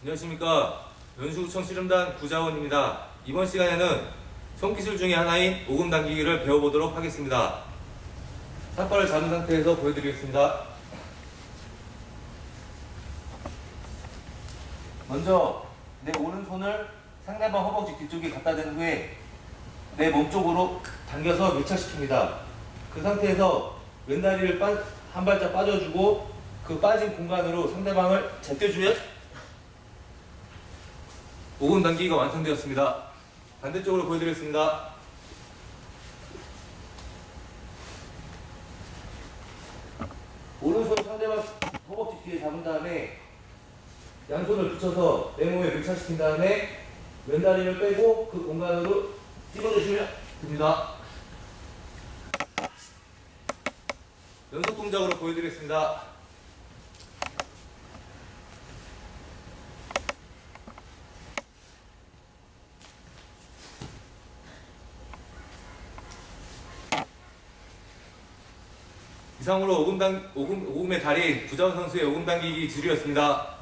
안녕하십니까. 연수구청 씨름단 구자원입니다. 이번 시간에는 손기술 중의 하나인 오금 당기기를 배워보도록 하겠습니다. 삿발을 잡은 상태에서 보여드리겠습니다. 먼저 내 오른손을 상대방 허벅지 뒤쪽에 갖다 댄 후에 내 몸쪽으로 당겨서 밀착시킵니다. 그 상태에서 왼다리를 빠- 한 발짝 빠져주고 그 빠진 공간으로 상대방을 제껴주면 오금 당기기가 완성되었습니다. 반대쪽으로 보여드리겠습니다. 오른손 상대방 허벅지 뒤에 잡은 다음에 양손을 붙여서 내 몸에 밀착시킨 다음에 왼다리를 빼고 그 공간으로 찝어주시면 됩니다. 연속 동작으로 보여드리겠습니다. 이상으로 오금 당, 오금, 오금의 달인 구자원 선수의 오금 당기기 지류였습니다.